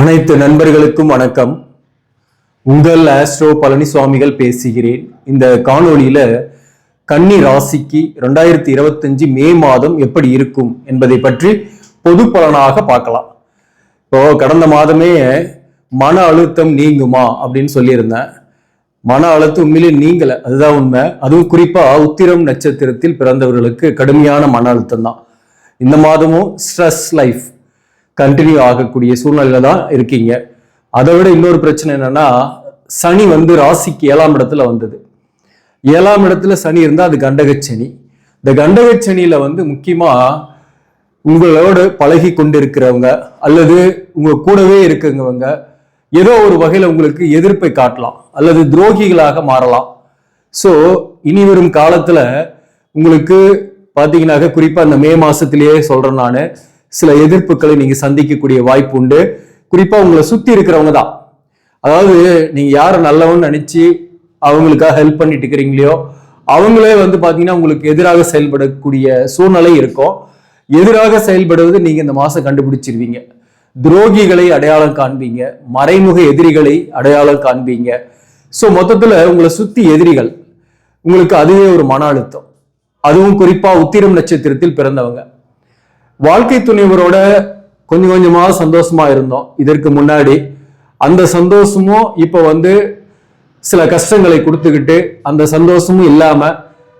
அனைத்து நண்பர்களுக்கும் வணக்கம். உங்கள் ஆஸ்ட்ரோ பழனிசுவாமிகள் பேசுகிறேன். இந்த காணொளியில கன்னி ராசிக்கு ரெண்டாயிரத்தி இருபத்தஞ்சு மே மாதம் எப்படி இருக்கும் என்பதை பற்றி பொது பலனாக பார்க்கலாம். இப்போ கடந்த மாதமே மன அழுத்தம் நீங்குமா அப்படின்னு சொல்லியிருந்தேன். மன அழுத்தம் உண்மையிலே நீங்கல அதுதான் உண்மை. அதுவும் குறிப்பா உத்திரம் நட்சத்திரத்தில் பிறந்தவர்களுக்கு கடுமையான மன அழுத்தம் தான் இந்த மாதமும் ஸ்ட்ரெஸ் லைஃப். கண்டினியூ ஆகக்கூடிய சூழ்நிலையில தான் இருக்கீங்க. அதை விட இன்னொரு பிரச்சனை என்னன்னா சனி வந்து ராசிக்கு ஏழாம் இடத்துல வந்தது. ஏழாம் இடத்துல சனி இருந்தால் அது கண்டகச்சனி. இந்த கண்டகச்சனியில வந்து முக்கியமா உங்களோடு பழகி கொண்டிருக்கிறவங்க அல்லது உங்க கூடவே இருக்கிறவங்க ஏதோ ஒரு வகையில் உங்களுக்கு எதிர்ப்பை காட்டலாம் அல்லது துரோகிகளாக மாறலாம். ஸோ இனி வரும் காலத்தில் உங்களுக்கு பார்த்தீங்கன்னாக்க குறிப்பாக அந்த மே மாசத்திலேயே சொல்கிறேன் நான். சில எதிர்ப்புகளை நீங்க சந்திக்கக்கூடிய வாய்ப்பு உண்டு. குறிப்பா உங்களை சுத்தி இருக்கிறவங்க தான். அதாவது நீங்க யாரை நல்லவன் நினைச்சு அவங்களுக்காக ஹெல்ப் பண்ணிட்டு இருக்கிறீங்களோ அவங்களே வந்து பாத்தீங்கன்னா உங்களுக்கு எதிராக செயல்படக்கூடிய சூழ்நிலை இருக்கும். எதிராக செயல்படுவது நீங்க இந்த மாசம் கண்டுபிடிச்சிருவீங்க. துரோகிகளை அடையாளம் காண்பீங்க. மறைமுக எதிரிகளை அடையாளம் காண்பீங்க. ஸோ மொத்தத்தில் உங்களை சுத்தி எதிரிகள் உங்களுக்கு அதுவே ஒரு மன அழுத்தம். அதுவும் குறிப்பாக உத்திரம் நட்சத்திரத்தில் பிறந்தவங்க. வாழ்க்கை துணைவரோட கொஞ்சம் கொஞ்சமாக சந்தோஷமா இருந்தோம். இதற்கு முன்னாடி அந்த சந்தோஷமும் இப்போ வந்து சில கஷ்டங்களை கொடுத்துக்கிட்டு அந்த சந்தோஷமும் இல்லாம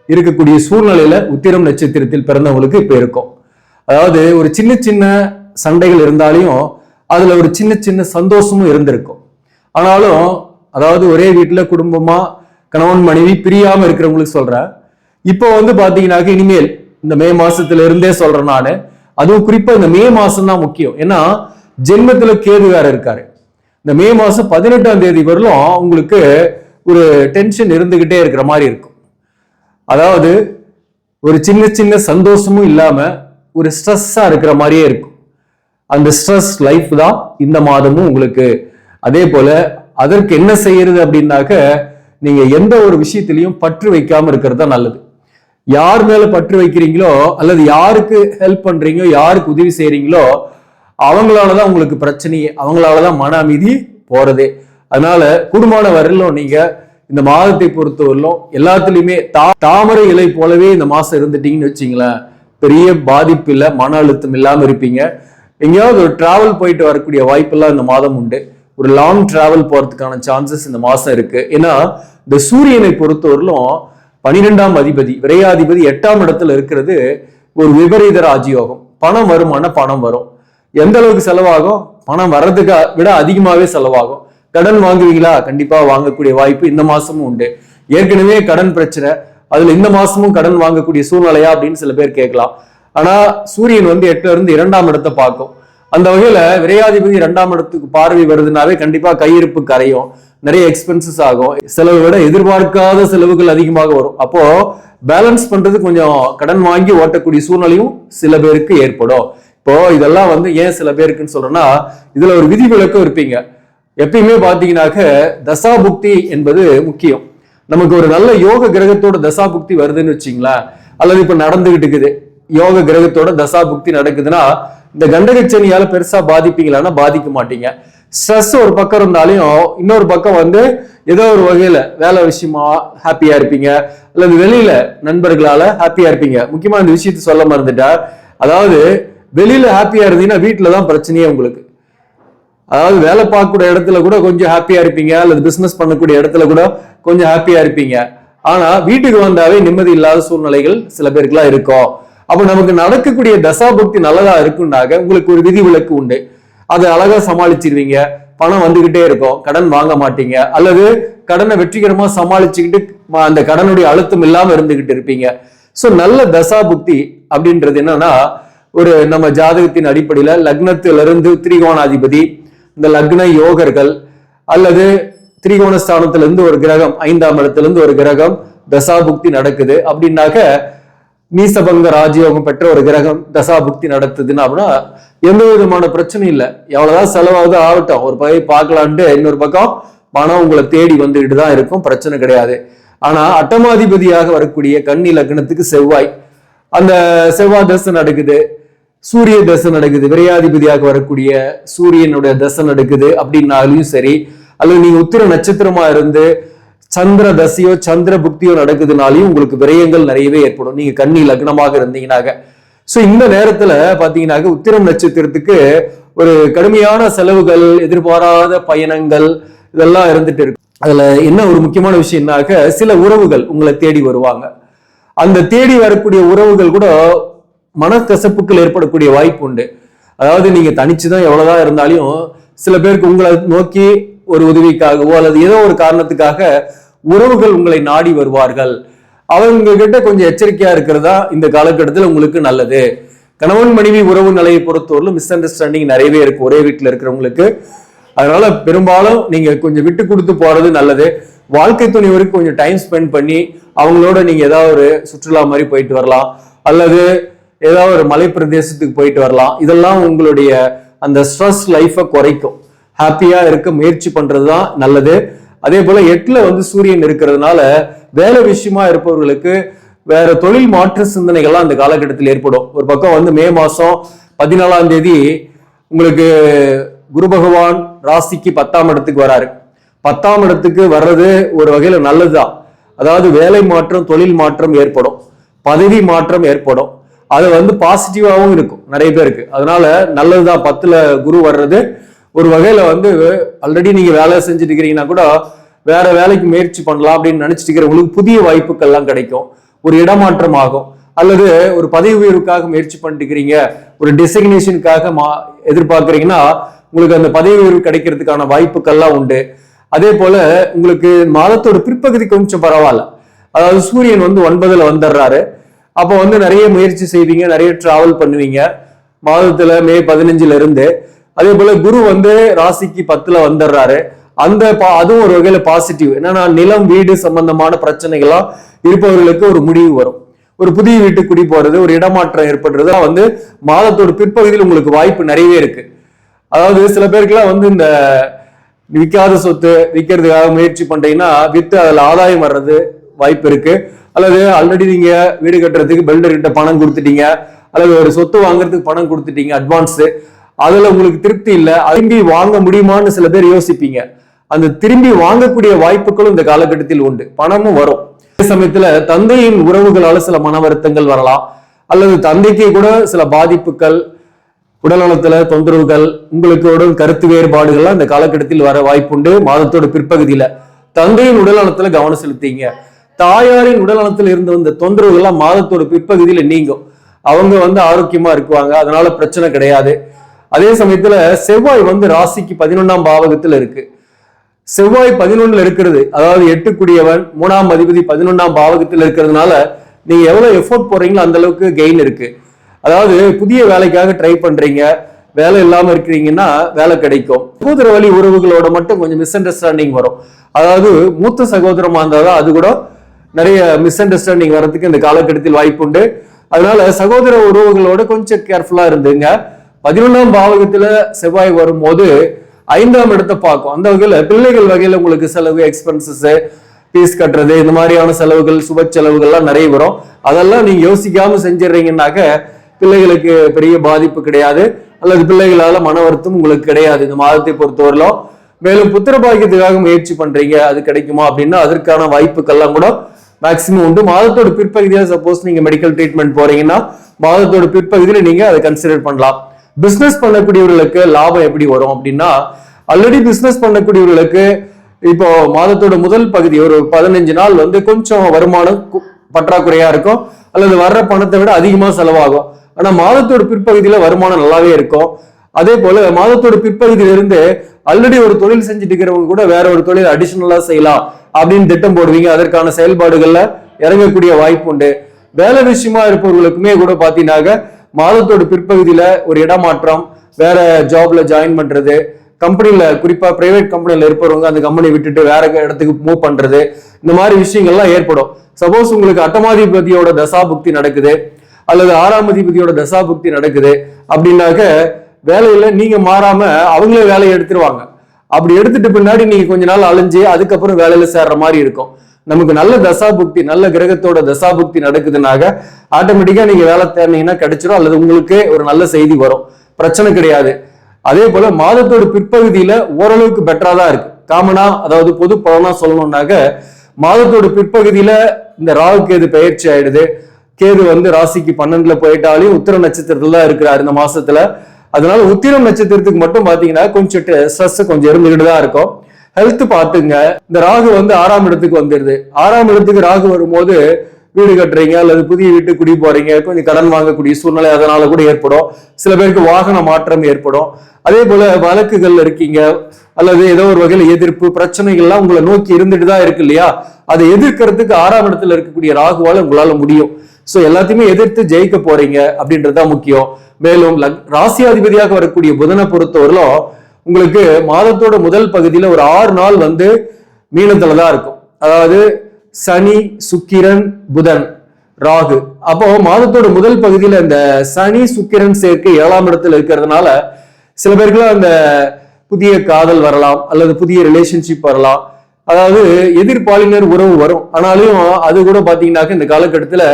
இருக்கக்கூடிய சூழ்நிலையில உத்திரம் நட்சத்திரத்தில் பிறந்தவங்களுக்கு இப்போ இருக்கும். அதாவது ஒரு சின்ன சின்ன சண்டைகள் இருந்தாலையும் அதுல ஒரு சின்ன சின்ன சந்தோஷமும் இருந்திருக்கும். ஆனாலும் அதாவது ஒரே வீட்டில் குடும்பமா கணவன் மனைவி பிரியாம இருக்கிறவங்களுக்கு சொல்றேன். இப்போ வந்து பாத்தீங்கன்னாக்க இனிமேல் இந்த மே மாசத்துல இருந்தே சொல்றேன் நான். அதுவும் குறிப்பா இந்த மே மாசம் தான் முக்கியம். ஏன்னா ஜென்மத்துல கேது வேற இருக்காரு. இந்த மே மாசம் பதினெட்டாம் தேதி வரலும் உங்களுக்கு ஒரு டென்ஷன் இருந்துகிட்டே இருக்கிற மாதிரி இருக்கும். அதாவது ஒரு சின்ன சின்ன சந்தோஷமும் இல்லாம ஒரு ஸ்ட்ரெஸ்ஸா இருக்கிற மாதிரியே இருக்கும். அந்த ஸ்ட்ரெஸ் லைஃப் தான் இந்த மாதமும் உங்களுக்கு. அதே போல அதற்கு என்ன செய்யறது அப்படின்னாக்க நீங்க எந்த ஒரு விஷயத்திலையும் பற்று வைக்காம இருக்கிறது தான் நல்லது. யார் மேல பற்று வைக்கிறீங்களோ அல்லது யாருக்கு ஹெல்ப் பண்றீங்களோ யாருக்கு உதவி செய்யறீங்களோ அவங்களாலதான் உங்களுக்கு பிரச்சனையே அவங்களாலதான் மன அமைதி போறதே. அதனால குடும்பமான வரையிலும் நீங்க இந்த மாதத்தை பொறுத்தவரையிலும் எல்லாத்துலயுமே தா தாமரை இலை போலவே இந்த மாசம் இருந்துட்டீங்கன்னு வச்சுங்களேன். பெரிய பாதிப்பு இல்லை மன அழுத்தம் இல்லாம இருப்பீங்க. எங்கேயாவது ஒரு டிராவல் போயிட்டு வரக்கூடிய வாய்ப்பெல்லாம் இந்த மாதம் உண்டு. ஒரு லாங் டிராவல் போறதுக்கான சான்சஸ் இந்த மாசம் இருக்கு. ஏன்னா இந்த சூரியனை பொறுத்தவரையிலும் பனிரெண்டாம் அதிபதி விரையாதிபதி எட்டாம் இடத்துல இருக்கிறது ஒரு விபரீத ராஜயோகம். பணம் வருமான பணம் வரும். எந்த அளவுக்கு செலவாகும்? பணம் வர்றதுக்கு விட அதிகமாகவே செலவாகும். கடன் வாங்குவீங்களா? கண்டிப்பா வாங்கக்கூடிய வாய்ப்பு இந்த மாசமும் உண்டு. ஏற்கனவே கடன் பிரச்சனை. அதுல இந்த மாசமும் கடன் வாங்கக்கூடிய சூழ்நிலையா அப்படின்னு சில பேர் கேட்கலாம். ஆனா சூரியன் வந்து எட்டுல இருந்து இரண்டாம் இடத்தை பார்க்கும். அந்த வகையில விரையாதிபதி இரண்டாம் இடத்துக்கு பார்வை வருதுனாவே கண்டிப்பா கையிருப்பு கரையும். நிறைய எக்ஸ்பென்சஸ் ஆகும். செலவை விட எதிர்பார்க்காத செலவுகள் அதிகமாக வரும். அப்போ பேலன்ஸ் பண்றது கொஞ்சம் கடன் வாங்கி ஓட்டக்கூடிய சூழ்நிலையும் சில பேருக்கு ஏற்படும். இப்போ இதெல்லாம் வந்து ஏன் சில பேருக்குன்னு சொல்றேன்னா இதுல ஒரு விதிவிலக்கும் இருப்பீங்க. எப்பயுமே பாத்தீங்கன்னாக்க தசாபுக்தி என்பது முக்கியம். நமக்கு ஒரு நல்ல யோக கிரகத்தோட தசா புக்தி வருதுன்னு வச்சுங்களேன். அல்லது இப்ப நடந்துகிட்டு இருக்குது. யோக கிரகத்தோட தசா புக்தி நடக்குதுன்னா இந்த கண்டகச்சனியால பெருசா பாதிப்பீங்களான்னா பாதிக்க மாட்டீங்க. ஸ்ட்ரெஸ் ஒரு பக்கம் இருந்தாலையும் இன்னொரு பக்கம் வந்து ஏதோ ஒரு வகையில வேலை விஷயமா ஹாப்பியா இருப்பீங்க. அல்லது வெளியில நண்பர்களால ஹாப்பியா இருப்பீங்க. முக்கியமா இந்த விஷயத்த சொல்ல மறந்துட்டா அதாவது வெளியில ஹாப்பியா இருந்தீங்கன்னா வீட்டுல தான் பிரச்சனையே உங்களுக்கு. அதாவது வேலை பார்க்கக்கூடிய இடத்துல கூட கொஞ்சம் ஹாப்பியா இருப்பீங்க. அல்லது பிசினஸ் பண்ணக்கூடிய இடத்துல கூட கொஞ்சம் ஹாப்பியா இருப்பீங்க. ஆனா வீட்டுக்கு வந்தாவே நிம்மதி இல்லாத சூழ்நிலைகள் சில பேருக்குலாம் இருக்கும். அப்ப நமக்கு நடக்கக்கூடிய தசாபக்தி நல்லதா இருக்குன்னாக உங்களுக்கு ஒரு விதி விலக்கு உண்டு. அதை அழகா சமாளிச்சிருவீங்க. பணம் வந்துகிட்டே இருக்கும். கடன் வாங்க மாட்டீங்க. அல்லது கடனை வெற்றிகரமா சமாளிச்சுக்கிட்டு அந்த கடனுடைய அழுத்தம் இல்லாம இருந்துகிட்டு இருப்பீங்க. சோ நல்ல தசாபுக்தி அப்படின்றது என்னன்னா ஒரு நம்ம ஜாதகத்தின் அடிப்படையில லக்னத்திலிருந்து திரிகோணாதிபதி இந்த லக்ன யோகர்கள் அல்லது திரிகோண இருந்து ஒரு கிரகம் ஐந்தாம் இடத்திலிருந்து ஒரு கிரகம் தசாபுக்தி நடக்குது அப்படின்னாக்க நீசபங்க ராஜயோகம் பெற்ற ஒரு கிரகம் தசாபுக்தி நடத்துதுன்னா அப்படின்னா எந்த விதமான பிரச்சனையும் இல்லை. எவ்வளவுதான் செலவாவது ஆகட்டும். ஒரு பகை பார்க்கலான்ட்டு இன்னொரு பக்கம் பணம் உங்களை தேடி வந்துகிட்டு தான் இருக்கும். பிரச்சனை கிடையாது. ஆனா அட்டமாதிபதியாக வரக்கூடிய கன்னி லக்னத்துக்கு செவ்வாய். அந்த செவ்வாய் தசை நடக்குது. சூரிய தசை நடக்குது. விரையாதிபதியாக வரக்கூடிய சூரியனுடைய தசை நடக்குது. அப்படின்னாலையும் சரி. அல்லது நீங்க உத்திர நட்சத்திரமா இருந்து சந்திர தசையோ சந்திர புக்தியோ நடக்குதுனாலையும் உங்களுக்கு விரயங்கள் நிறையவே ஏற்படும். நீங்க கண்ணி லக்னமாக இருந்தீங்கன்னாக சோ இந்த நேரத்துல பாத்தீங்கன்னாக்க உத்திரம் நட்சத்திரத்துக்கு ஒரு கடுமையான செலவுகள் எதிர்பாராத பயணங்கள் இதெல்லாம் இருந்துட்டு இருக்கு. அதுல என்ன ஒரு முக்கியமான விஷயம்னாக்க சில உறவுகள் உங்களை தேடி வருவாங்க. அந்த தேடி வரக்கூடிய உறவுகள் கூட மனக்கசப்புகள் ஏற்படக்கூடிய வாய்ப்பு உண்டு. அதாவது நீங்க தனிச்சுதான் எவ்வளவுதான் இருந்தாலும் சில பேருக்கு உங்களை நோக்கி ஒரு உதவிக்காகவோ அல்லது ஏதோ ஒரு காரணத்துக்காக உறவுகள் உங்களை நாடி வருவார்கள். அவங்க கிட்ட கொஞ்சம் எச்சரிக்கையா இருக்கிறதா இந்த காலகட்டத்தில் உங்களுக்கு நல்லது. கணவன் மனைவி உறவு நிலையை பொறுத்தவரையிலும் மிஸ் அண்டர்ஸ்டாண்டிங் நிறையவே இருக்கு. ஒரே வீட்டில் இருக்கிறவங்களுக்கு. அதனால பெரும்பாலும் நீங்க கொஞ்சம் விட்டு கொடுத்து போறது நல்லது. வாழ்க்கை துணைவருக்கு கொஞ்சம் டைம் ஸ்பெண்ட் பண்ணி அவங்களோட நீங்க ஏதாவது ஒரு சுற்றுலா மாதிரி போயிட்டு வரலாம். அல்லது ஏதாவது ஒரு மலை பிரதேசத்துக்கு போயிட்டு வரலாம். இதெல்லாம் உங்களுடைய அந்த ஸ்ட்ரெஸ் லைஃபை குறைக்கும். ஹாப்பியா இருக்க முயற்சி பண்றது தான் நல்லது. அதே போல எட்டுல வந்து சூரியன் இருக்கிறதுனால வேலை விஷயமா இருப்பவர்களுக்கு வேற தொழில் மாற்று சிந்தனைகள்லாம் அந்த காலகட்டத்தில் ஏற்படும். ஒரு பக்கம் வந்து மே மாசம் பதினாலாம் தேதி உங்களுக்கு குரு பகவான் ராசிக்கு பத்தாம் இடத்துக்கு வராரு. பத்தாம் இடத்துக்கு வர்றது ஒரு வகையில நல்லதுதான். அதாவது வேலை மாற்றம் தொழில் மாற்றம் ஏற்படும். பதவி மாற்றம் ஏற்படும். அது வந்து பாசிட்டிவாகவும் இருக்கும். நிறைய பேருக்கு. அதனால நல்லதுதான். பத்துல குரு வர்றது ஒரு வகையில வந்து ஆல்ரெடி நீங்க வேலை செஞ்சுட்டு இருக்கிறீங்கன்னா கூட வேற வேலைக்கு முயற்சி பண்ணலாம் அப்படின்னு நினைச்சிட்டு இருக்கிறவங்களுக்கு புதிய வாய்ப்புகள்லாம் கிடைக்கும். ஒரு இடமாற்றம் ஆகும் அல்லது ஒரு பதவி உயர்வுக்காக முயற்சி பண்ணிட்டு இருக்கிறீங்க. ஒரு டெசிக்னேஷனுக்காக மா எதிர்பார்க்குறீங்கன்னா உங்களுக்கு அந்த பதவி உயர்வு கிடைக்கிறதுக்கான வாய்ப்புகள்லாம் உண்டு. அதே போல உங்களுக்கு மாதத்தோட பிற்பகுதி கொஞ்சம் பரவாயில்ல. அதாவது சூரியன் வந்து ஒன்பதுல வந்துடுறாரு. அப்போ வந்து நிறைய முயற்சி செய்வீங்க நிறைய டிராவல் பண்ணுவீங்க. மாதத்துல மே பதினஞ்சுல இருந்து அதே போல குரு வந்து ராசிக்கு பத்துல வந்துடுறாரு அந்த பா- அதுவும் ஒரு வகையில பாசிட்டிவ் என்னன்னா நிலம் வீடு சம்பந்தமான பிரச்சனைகள்லாம் இருப்பவர்களுக்கு ஒரு முடிவு வரும். ஒரு புதிய வீட்டுக்கு குடி போறது ஒரு இடமாற்றம் ஏற்படுறது வந்து மாதத்தோட பிற்பகுதியில் உங்களுக்கு வாய்ப்பு நிறையவே இருக்கு. அதாவது சில பேருக்குலாம் வந்து இந்த விற்காத சொத்து விற்கிறதுக்காக முயற்சி பண்றீங்கன்னா வித்து அதுல ஆதாயம் வர்றது வாய்ப்பு இருக்கு. அல்லது ஆல்ரெடி நீங்க வீடு கட்டுறதுக்கு பில்டர் கிட்ட பணம் கொடுத்துட்டீங்க. அல்லது ஒரு சொத்து வாங்குறதுக்கு பணம் கொடுத்துட்டீங்க அட்வான்ஸ் அதுல உங்களுக்கு திருப்தி இல்லை திரும்பி வாங்க முடியுமான்னு சில பேர் யோசிப்பீங்க. அந்த திரும்பி வாங்கக்கூடிய வாய்ப்புகளும் இந்த காலகட்டத்தில் உண்டு. பணமும் வரும். அதே சமயத்துல தந்தையின் உறவுகளால சில மன வருத்தங்கள் வரலாம். அல்லது தந்தைக்கு கூட சில பாதிப்புகள் உடல்நலத்துல தொந்தரவுகள் உங்களுக்கோட கருத்து வேறுபாடுகள்லாம் இந்த காலகட்டத்தில் வர வாய்ப்புண்டு மாதத்தோட பிற்பகுதியில. தந்தையின் உடல்நலத்துல கவனம் செலுத்திங்க. தாயாரின் உடல்நலத்துல இருந்து வந்த தொந்தரவுகள்லாம் மாதத்தோட பிற்பகுதியில நீங்கும். அவங்க வந்து ஆரோக்கியமா இருக்குவாங்க. அதனால பிரச்சனை கிடையாது. அதே சமயத்துல செவ்வாய் வந்து ராசிக்கு பதினொன்னாம் பாவகத்துல இருக்கு. செவ்வாய் பதினொன்னுல இருக்கிறது அதாவது எட்டுக்குடியவன் மூணாம் அதிபதி பதினொன்னாம் பாவகத்தில் இருக்கிறதுனால நீங்க எவ்வளவு எஃபோர்ட் போடுறீங்களோ அந்த அளவுக்கு கெயின் இருக்கு. அதாவது புதிய வேலைக்காக ட்ரை பண்றீங்க வேலை இல்லாம இருக்கிறீங்கன்னா வேலை கிடைக்கும். சகோதர வழி உறவுகளோட மட்டும் கொஞ்சம் மிஸ் அண்டர்ஸ்டாண்டிங் வரும். அதாவது மூத்த சகோதரமா இருந்தாதான் அது கூட நிறைய மிஸ் அண்டர்ஸ்டாண்டிங் வர்றதுக்கு இந்த காலகட்டத்தில் வாய்ப்புண்டு. அதனால சகோதர உறவுகளோட கொஞ்சம் கேர்ஃபுல்லா இருந்துங்க. பதினொன்றாம் பாவகத்துல செவ்வாய் வரும்போது ஐந்தாம் இடத்தை பார்க்கும். அந்த வகையில பிள்ளைகள் வகையில உங்களுக்கு செலவு எக்ஸ்பென்சஸ் ஃபீஸ் கட்டுறது இந்த மாதிரியான செலவுகள் சுப செலவுகள்லாம் நிறைய வரும். அதெல்லாம் நீங்க யோசிக்காம செஞ்சிடுறீங்கன்னாக்க பிள்ளைகளுக்கு பெரிய பாதிப்பு கிடையாது. அல்லது பிள்ளைகளால மன வருத்தம் உங்களுக்கு கிடையாது. இந்த மாதத்தை பொறுத்தவரையிலும் மேலும் புத்திர பாக்கியத்துக்காக முயற்சி பண்றீங்க. அது கிடைக்குமா அப்படின்னா அதற்கான வாய்ப்புகள்லாம் கூட மேக்சிமம் உண்டு. மாதத்தோட பிற்பகுதியில் சப்போஸ் நீங்க மெடிக்கல் ட்ரீட்மெண்ட் போறீங்கன்னா மாதத்தோட பிற்பகுதியில நீங்க அதை கன்சிடர் பண்ணலாம். பிஸ்னஸ் பண்ணக்கூடியவர்களுக்கு லாபம் எப்படி வரும் அப்படின்னா ஆல்ரெடி பிஸ்னஸ் பண்ணக்கூடியவர்களுக்கு இப்போ மாதத்தோட முதல் பகுதி ஒரு பதினஞ்சு நாள் வந்து கொஞ்சம் வருமானம் பற்றாக்குறையா இருக்கும். அல்லது வர்ற பணத்தை விட அதிகமாக செலவாகும். ஆனா மாதத்தோட பிற்பகுதியில வருமானம் நல்லாவே இருக்கும். அதே போல மாதத்தோட பிற்பகுதியிலிருந்து ஆல்ரெடி ஒரு தொழில் செஞ்சுட்டு இருக்கிறவங்க கூட வேற ஒரு தொழில் அடிஷனலா செய்யலாம் அப்படின்னு திட்டம் போடுவீங்க. அதற்கான செயல்பாடுகள்ல இறங்கக்கூடிய வாய்ப்பு உண்டு. வேலை விஷயமா இருப்பவர்களுக்குமே கூட பாத்தீங்கன்னாக்க மாதத்தோட பிற்பகுதியில் ஒரு இடமாற்றம் வேற ஜாப்ல ஜாயின் பண்றது கம்பெனியில் குறிப்பா பிரைவேட் கம்பெனியில் இருப்பவங்க அந்த கம்பெனி விட்டுட்டு வேற இடத்துக்கு மூவ் பண்றது இந்த மாதிரி விஷயங்கள்லாம் ஏற்படும். சப்போஸ் உங்களுக்கு அட்டமாதிபதியோட தசாபுக்தி நடக்குது அல்லது ஆறாம் அதிபதியோட தசாபுக்தி நடக்குது அப்படின்னாக்க வேலையில நீங்க மாறாம அவங்களே வேலையை எடுத்துருவாங்க. அப்படி எடுத்துட்டு பின்னாடி நீங்க கொஞ்ச நாள் அழிஞ்சு அதுக்கப்புறம் வேலையில சேர்ற மாதிரி இருக்கும். நமக்கு நல்ல தசாபுக்தி நல்ல கிரகத்தோட தசாபுக்தி நடக்குதுனாக ஆட்டோமேட்டிக்கா நீங்க வேலை தேடினீங்கன்னா கிடைச்சிடும் அல்லது உங்களுக்கு ஒரு நல்ல செய்தி வரும். பிரச்சனை கிடையாது. அதே போல மாதத்தோட பிற்பகுதியில ஓரளவுக்கு பெட்டரா தான் இருக்கு. காமனா அதாவது பொது பலனா சொல்லணும்னாக்க மாதத்தோட பிற்பகுதியில இந்த ராகு கேது பயிற்சி ஆயிடுது. கேது வந்து ராசிக்கு பன்னெண்டுல போயிட்டாலும் உத்திர நட்சத்திரத்துல தான் இருக்கிறாரு இந்த மாசத்துல. அதனால உத்திரம் நட்சத்திரத்துக்கு மட்டும் பாத்தீங்கன்னா கொஞ்சம் ஸ்ட்ரெஸ் கொஞ்சம் இருந்துகிட்டு தான் இருக்கும். ஹெல்த் பாத்துங்க இந்த ராகு வந்து ஆறாம் இடத்துக்கு வந்துடுது ஆறாம் இடத்துக்கு ராகு வரும்போது வீடு கட்டுறீங்க அல்லது புதிய வீட்டுக்கு குடி போறீங்க கொஞ்சம் கடன் வாங்கக்கூடிய சூழ்நிலை அதனால கூட ஏற்படும். சில பேருக்கு வாகன மாற்றம் ஏற்படும். அதே போல வழக்குகள் இருக்கீங்க அல்லது ஏதோ ஒரு வகையில் எதிர்ப்பு பிரச்சனைகள்லாம் உங்களை நோக்கி இருந்துட்டு தான் இருக்கு இல்லையா? அதை எதிர்க்கிறதுக்கு ஆறாம் இடத்துல இருக்கக்கூடிய ராகுவால உங்களால முடியும். சோ எல்லாத்தையுமே எதிர்த்து ஜெயிக்க போறீங்க அப்படின்றது தான் முக்கியம். மேலும் ராசியாதிபதியாக வரக்கூடிய புதனை பொறுத்தவரையிலும் உங்களுக்கு மாதத்தோட முதல் பகுதியில் ஒரு ஆறு நாள் வந்து மீனத்துல தான் இருக்கும். அதாவது சனி சுக்கிரன் புதன் ராகு. அப்போ மாதத்தோட முதல் பகுதியில் இந்த சனி சுக்கிரன் சேர்க்கை ஏழாம் இடத்துல இருக்கிறதுனால சில பேருக்குலாம் அந்த புதிய காதல் வரலாம் அல்லது புதிய ரிலேஷன்ஷிப் வரலாம். அதாவது எதிர்பாலினர் உறவு வரும். ஆனாலும் அது கூட பாத்தீங்கன்னாக்க இந்த காலகட்டத்தில்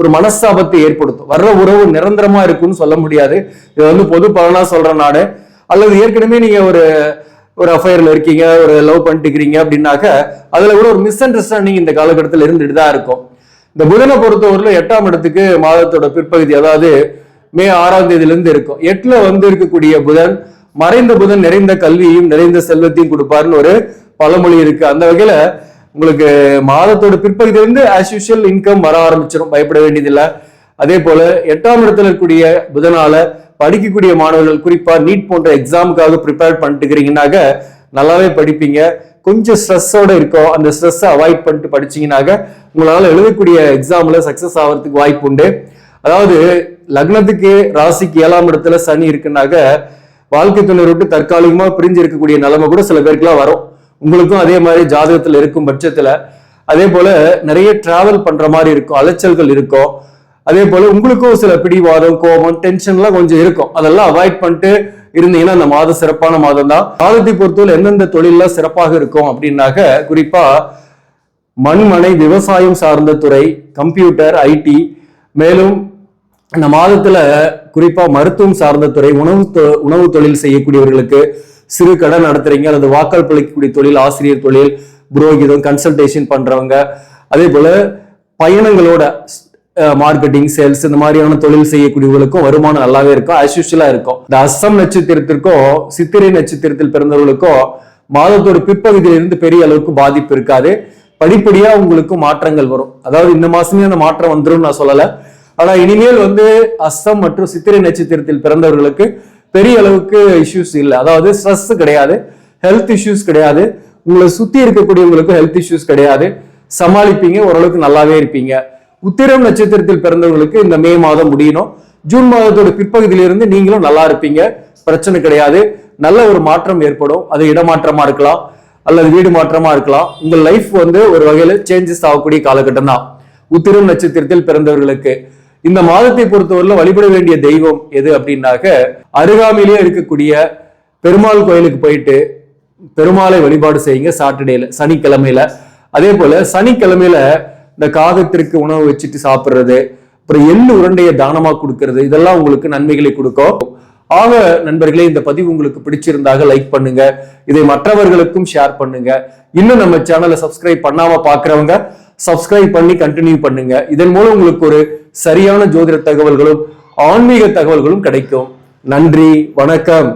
ஒரு மனஸ்தாபத்தை ஏற்படுத்தும். வர்ற உறவு நிரந்தரமா இருக்கும்னு சொல்ல முடியாது. இது வந்து பொது பலனா சொல்ற நாடு. அல்லது ஏற்கனவே நீங்க ஒரு ஒரு அஃபயர்ல இருக்கீங்க ஒரு லவ் பண்ணிட்டு இருக்கிறீங்க அப்படின்னாக்க அதுல கூட ஒரு மிஸ் அண்டர்ஸ்டாண்டிங் இந்த காலகட்டத்தில் இருந்துட்டு தான் இருக்கும். இந்த புதனை பொறுத்தவரையில எட்டாம் இடத்துக்கு மாதத்தோட பிற்பகுதி அதாவது மே ஆறாம் தேதியில இருந்து இருக்கும். எட்டுல வந்து இருக்கக்கூடிய புதன் மறைந்த புதன் நிறைந்த கல்வியையும் நிறைந்த செல்வத்தையும் கொடுப்பாருன்னு ஒரு பழமொழி இருக்கு. அந்த வகையில உங்களுக்கு மாதத்தோட பிற்பகுதியில இருந்து ஆஸ் யூஷுவல் இன்கம் வர ஆரம்பிச்சிடும் பயப்பட வேண்டியதில்லை. அதே போல எட்டாம் இடத்துல இருக்கக்கூடிய புதனால படிக்கக்கூடிய மாணவர்கள் குறிப்பா நீட் போன்ற எக்ஸாமுக்காக ப்ரிப்பேர் பண்ணிட்டு இருக்கிறீங்கன்னாக்க நல்லாவே படிப்பீங்க. கொஞ்சம் ஸ்ட்ரெஸ்ஸோட இருக்கும் அந்த ஸ்ட்ரெஸ்ஸை அவாய்ட் பண்ணிட்டு படிச்சீங்கன்னாக்க உங்களால் எழுதக்கூடிய எக்ஸாம்ல சக்சஸ் ஆகிறதுக்கு வாய்ப்பு உண்டு. அதாவது லக்னத்துக்கு ராசிக்கு ஏழாம் இடத்துல சனி இருக்குன்னாக்க வாழ்க்கை துணை விட்டு தற்காலிகமா பிரிஞ்சு இருக்கக்கூடிய நிலைமை கூட சில பேருக்குலாம் வரும். உங்களுக்கும் அதே மாதிரி ஜாதகத்துல இருக்கும் பட்சத்துல. அதே போல நிறைய டிராவல் பண்ற மாதிரி இருக்கும் அலைச்சல்கள் இருக்கும். அதே போல உங்களுக்கும் சில பிடிவாதம் கோபம் டென்ஷன்லாம் கொஞ்சம் இருக்கும். அதெல்லாம் அவாய்ட் பண்ணிட்டு இருந்தீங்கன்னா அந்த மாதம் சிறப்பான மாதம் தான் மாதத்தை பொறுத்தவரை எந்தெந்த தொழிலெலாம் சிறப்பாக இருக்கும் அப்படின்னாக்க குறிப்பா மண்மனை விவசாயம் சார்ந்த துறை கம்ப்யூட்டர் ஐடி மேலும் இந்த மாதத்துல குறிப்பா மருத்துவம் சார்ந்த துறை உணவு தொ- உணவு தொழில் செய்யக்கூடியவர்களுக்கு சிறு கடை நடத்துறீங்க அல்லது வாக்கால் பிழைக்கக்கூடிய தொழில் ஆசிரியர் தொழில் புரோகிதம் கன்சல்டேஷன் பண்றவங்க அதே போல பயணங்களோட மார்க்கெட்டிங் சேல்ஸ் இந்த மாதிரியான தொழில் செய்யக்கூடியவர்களுக்கும் வருமானம் நல்லாவே இருக்கும். அஸ்யூஷலா இருக்கும். இந்த அஸ்ஸம் நட்சத்திரத்திற்கும் சித்திரை நட்சத்திரத்தில் பிறந்தவர்களுக்கும் மாதத்தோட பிற்பகுதியிலிருந்து பெரிய அளவுக்கு பாதிப்பு இருக்காது. படிப்படியா உங்களுக்கு மாற்றங்கள் வரும். அதாவது இந்த மாசமே அந்த மாற்றம் வந்துடும் நான் சொல்லல. ஆனா இனிமேல் வந்து அஸ்ஸம் மற்றும் சித்திரை நட்சத்திரத்தில் பிறந்தவர்களுக்கு பெரிய அளவுக்கு இஷ்யூஸ் இல்லை. அதாவது ஸ்ட்ரெஸ் கிடையாது. ஹெல்த் இஷ்யூஸ் கிடையாது. உங்களை சுத்தி இருக்கக்கூடியவங்களுக்கும் ஹெல்த் இஷ்யூஸ் கிடையாது. சமாளிப்பீங்க. ஓரளவுக்கு நல்லாவே இருப்பீங்க. உத்திரம் நட்சத்திரத்தில் பிறந்தவங்களுக்கு இந்த மே மாதம் முடியணும். ஜூன் மாதத்தோட பிற்பகுதியிலிருந்து நீங்களும் நல்லா இருப்பீங்க. பிரச்சனை கிடையாது. நல்ல ஒரு மாற்றம் ஏற்படும். அது இடமாற்றமா இருக்கலாம். அல்லது வீடு மாற்றமா இருக்கலாம். உங்க லைஃப் வந்து ஒரு வகையில சேஞ்சஸ் ஆகக்கூடிய காலகட்டம் தான். உத்திரம் நட்சத்திரத்தில் பிறந்தவர்களுக்கு. இந்த மாதத்தை பொறுத்தவரையில வழிபட வேண்டிய தெய்வம் எது அப்படின்னாக்க அருகாமையிலேயே இருக்கக்கூடிய பெருமாள் கோயிலுக்கு போயிட்டு பெருமாளை வழிபாடு செய்யுங்க சாட்டர்டேல சனிக்கிழமையில. அதே போல சனிக்கிழமையில இந்த காகத்திற்கு உணவு வச்சுட்டு சாப்பிட்றது அப்புறம் எள்ளு உருண்டையை தானமாக கொடுக்கறது இதெல்லாம் உங்களுக்கு நன்மைகளை கொடுக்கும். ஆக நண்பர்களே இந்த பதிவு உங்களுக்கு பிடிச்சிருந்தாக லைக் பண்ணுங்க. இதை மற்றவர்களுக்கும் ஷேர் பண்ணுங்க. இன்னும் நம்ம சேனலை சப்ஸ்கிரைப் பண்ணாம பாக்குறவங்க சப்ஸ்கிரைப் பண்ணி கண்டினியூ பண்ணுங்க. இதன் மூலம் உங்களுக்கு ஒரு சரியான ஜோதிட தகவல்களும் ஆன்மீக தகவல்களும் கிடைக்கும். நன்றி வணக்கம்.